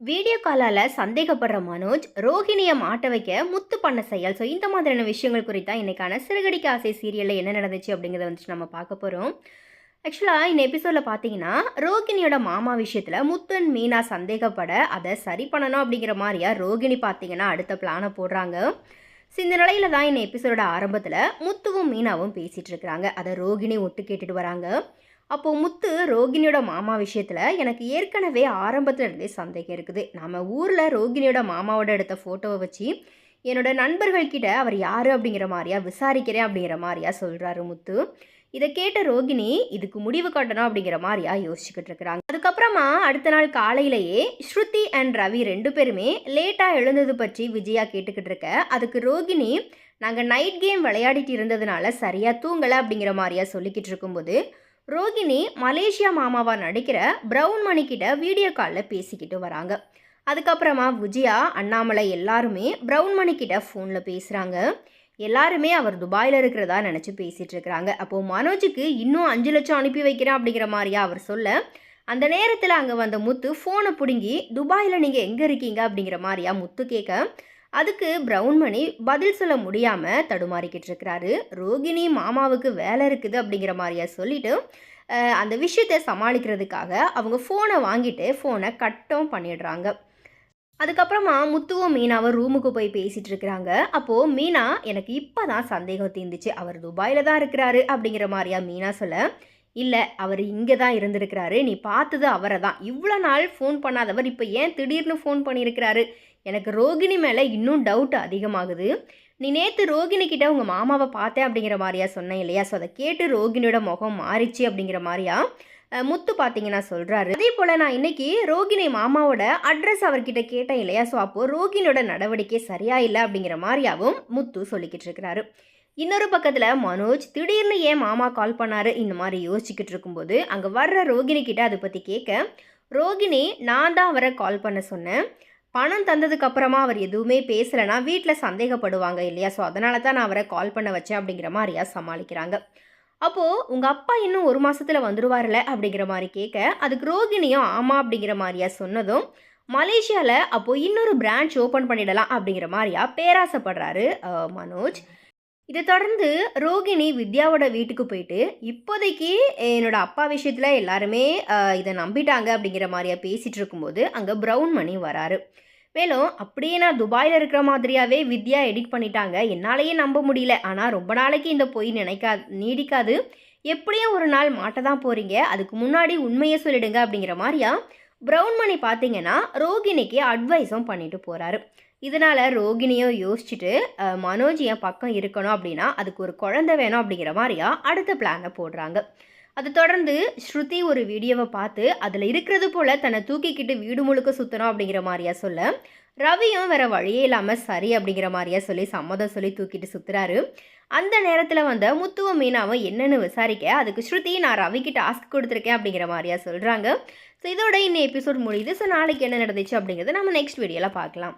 Video காலால் சந்தேகப்படுற மனோஜ் ரோஹிணியை மாட்ட வைக்க முத்து பண்ண செயல். ஸோ இந்த மாதிரியான விஷயங்கள் குறித்தா இன்னைக்கான சிறுகடிக்க ஆசை சீரியலில் என்ன நடந்துச்சு அப்படிங்கிறத வந்துட்டு நம்ம பார்க்க போகிறோம் ஆக்சுவலாக இந்த எபிசோடில் பார்த்தீங்கன்னா ரோகிணியோட மாமா விஷயத்தில் முத்து மீனா சந்தேகப்பட அதை சரி பண்ணணும் அப்படிங்கிற மாதிரியா ரோகிணி பார்த்தீங்கன்னா அடுத்த பிளானை போடுறாங்க. ஸோ இந்த நிலையில தான் இந்த எபிசோடோட ஆரம்பத்தில் முத்துவும் மீனாவும் பேசிகிட்டு இருக்கிறாங்க. அதை ரோகிணி ஒட்டு கேட்டுட்டு வராங்க. அப்போது முத்து ரோகிணியோட மாமா விஷயத்தில் எனக்கு ஏற்கனவே ஆரம்பத்தில் இருந்தே சந்தேகம் இருக்குது. நம்ம ஊரில் ரோகிணியோட மாமாவோட எடுத்த ஃபோட்டோவை வச்சு என்னோட நண்பர்கள்கிட்ட அவர் யார் அப்படிங்கிற மாதிரியா விசாரிக்கிறேன் அப்படிங்கிற மாதிரியா சொல்கிறாரு முத்து. இதை கேட்ட ரோகிணி இதுக்கு முடிவு கட்டணும் அப்படிங்கிற மாதிரியா யோசிச்சுக்கிட்டு இருக்கிறாங்க. அதுக்கப்புறமா அடுத்த நாள் காலையிலேயே ஸ்ருதி அண்ட் ரவி ரெண்டு பேருமே லேட்டாக எழுந்தது பற்றி விஜயா கேட்டுக்கிட்டு இருக்க அதுக்கு ரோகிணி நாங்கள் நைட் கேம் விளையாடிட்டு இருந்ததுனால சரியாக தூங்கலை அப்படிங்கிற மாதிரியா சொல்லிக்கிட்டு இருக்கும்போது ரோகிணி மலேசியா மாமாவாக நடிக்கிற ப்ரௌன் மணிக்கிட்ட வீடியோ காலில் பேசிக்கிட்டு வராங்க. அதுக்கப்புறமா விஜயா அண்ணாமலை எல்லாருமே ப்ரௌன் மணிக்கிட்ட ஃபோனில் பேசுகிறாங்க எல்லாருமே அவர் துபாயில் இருக்கிறதா நினச்சி பேசிகிட்டு இருக்கிறாங்க. அப்போது மனோஜுக்கு இன்னும் அஞ்சு லட்சம் அனுப்பி வைக்கிறேன் அப்படிங்கிற மாதிரியா அவர் சொல்ல அந்த நேரத்தில் அங்கே வந்த முத்து ஃபோனை பிடுங்கி துபாயில் நீங்கள் எங்கே இருக்கீங்க? அப்படிங்கிற மாதிரியா முத்து கேட்க அதுக்கு பிரவுன்மணி பதில் சொல்ல முடியாமல் தடுமாறிக்கிட்டு இருக்கிறாரு. ரோகிணி மாமாவுக்கு வேலை இருக்குது அப்படிங்கிற மாதிரியா சொல்லிட்டு அந்த விஷயத்தை சமாளிக்கிறதுக்காக அவங்க ஃபோனை வாங்கிட்டு ஃபோனை கட்டும் பண்ணிடுறாங்க. அதுக்கப்புறமா முத்துவும் மீனாவும் ரூமுக்கு போய் பேசிகிட்டு இருக்கிறாங்க. அப்போது மீனா எனக்கு இப்போ தான் சந்தேகம் தீர்ந்துச்சு. அவர் துபாயில் தான் இருக்கிறாரு அப்படிங்கிற மாதிரியா மீனா சொல்ல இல்லை அவர் இங்கே தான் இருந்திருக்கிறாரு. நீ பார்த்தது அவரை தான். இவ்வளோ நாள் ஃபோன் பண்ணாதவர். இப்போ ஏன் திடீர்னு ஃபோன் பண்ணியிருக்கிறாரு? எனக்கு ரோகிணி மேலே இன்னும் டவுட் அதிகமாகுது. நீ நேற்று ரோகிணி கிட்ட உங்கள் மாமாவை பார்த்தேன் அப்படிங்கிற மாதிரியா சொன்னேன் இல்லையா? ஸோ அதை கேட்டு ரோகிணியோட முகம் மாறிச்சு அப்படிங்கிற மாதிரியா? முத்து பார்த்தீங்கன்னா சொல்கிறாரு அதே போல் நான் இன்னைக்கு ரோகிணி மாமாவோட அட்ரஸ் அவர்கிட்ட கேட்டேன் இல்லையா? ஸோ அப்போது ரோகிணியோட நடவடிக்கை சரியா இல்லை அப்படிங்கிற மாதிரியாவும் முத்து சொல்லிக்கிட்டு இருக்கிறாரு. இன்னொரு பக்கத்தில் மனோஜ் திடீர்னு ஏன் மாமா கால் பண்ணாரு? இந்த மாதிரி யோசிச்சுக்கிட்டு இருக்கும்போது அங்கே வர்ற ரோகிணி கிட்ட அதை பற்றி கேட்க ரோகிணி நான் தான் அவரை கால் பண்ண சொன்னேன். பணம் தந்ததுக்கு அப்புறமா அவர் எதுவுமே பேசலைன்னா வீட்டில் சந்தேகப்படுவாங்க இல்லையா? ஸோ அதனால தான் நான் அவரை கால் பண்ண வச்சேன் அப்படிங்கிற மாதிரியா சமாளிக்கிறாங்க. அப்போது உங்கள் அப்பா இன்னும் ஒரு மாதத்தில் வந்துடுவார்ல அப்படிங்கிற மாதிரி கேட்க அதுக்கு ரோகிணியும் ஆமாம் அப்படிங்கிற மாதிரியா சொன்னதும் மலேசியாவில் அப்போது இன்னொரு பிரான்ச் ஓப்பன் பண்ணிடலாம் அப்படிங்கிற மாதிரியா பேராசைப்படுறாரு மனோஜ். இதை தொடர்ந்து ரோகிணி வித்யாவோட வீட்டுக்கு போயிட்டு இப்போதைக்கு என்னோட அப்பா விஷயத்தில் எல்லாருமே இதை நம்பிட்டாங்க அப்படிங்கிற மாதிரியா பேசிகிட்டு இருக்கும்போது அங்கே ப்ரௌன் மணி வராரு. மேலும் அப்படியே நான் துபாயில் இருக்கிற மாதிரியாவே வித்யா எடிட் பண்ணிட்டாங்க. என்னாலேயே நம்ப முடியல. ஆனால் ரொம்ப நாளைக்கு இந்த பொய் நினைக்கா நீடிக்காது. எப்படியும் ஒரு நாள் மாட்ட தான் போகிறீங்க அதுக்கு முன்னாடி உண்மையை சொல்லிடுங்க அப்படிங்கிற மாதிரியா ப்ரௌன் மணி பார்த்தீங்கன்னா ரோகிணிக்கு அட்வைஸும் பண்ணிட்டு போகிறாரு இதனால் ரோகிணியோ யோசிச்சுட்டு மனோஜ் என் பக்கம் இருக்கணும் அப்படின்னா அதுக்கு ஒரு குழந்தை வேணும் அப்படிங்கிற மாதிரியா அடுத்த பிளானை போடுறாங்க. அது தொடர்ந்து ஸ்ருதி ஒரு வீடியோவை பார்த்து அதில் இருக்கிறது போல் தன்னை தூக்கிக்கிட்டு வீடு முழுக்க சுற்றணும் அப்படிங்கிற மாதிரியா சொல்ல ரவியும் வேற வழியே இல்லாமல் சரி அப்படிங்கிற மாதிரியா சொல்லி சம்மதம் சொல்லி தூக்கிட்டு சுற்றுறாரு அந்த நேரத்தில் வந்த முத்துவ மீனாவும் என்னென்னு விசாரிக்க அதுக்கு ஸ்ருதி நான் ரவிக்கு டாஸ்க் கொடுத்துருக்கேன் அப்படிங்கிற மாதிரியா சொல்கிறாங்க ஸோ இதோட இன்னும் எபிசோட் முடியுது. ஸோ நாளைக்கு என்ன நடந்துச்சு அப்படிங்கிறத நம்ம நெக்ஸ்ட் வீடியோவில் பார்க்கலாம்.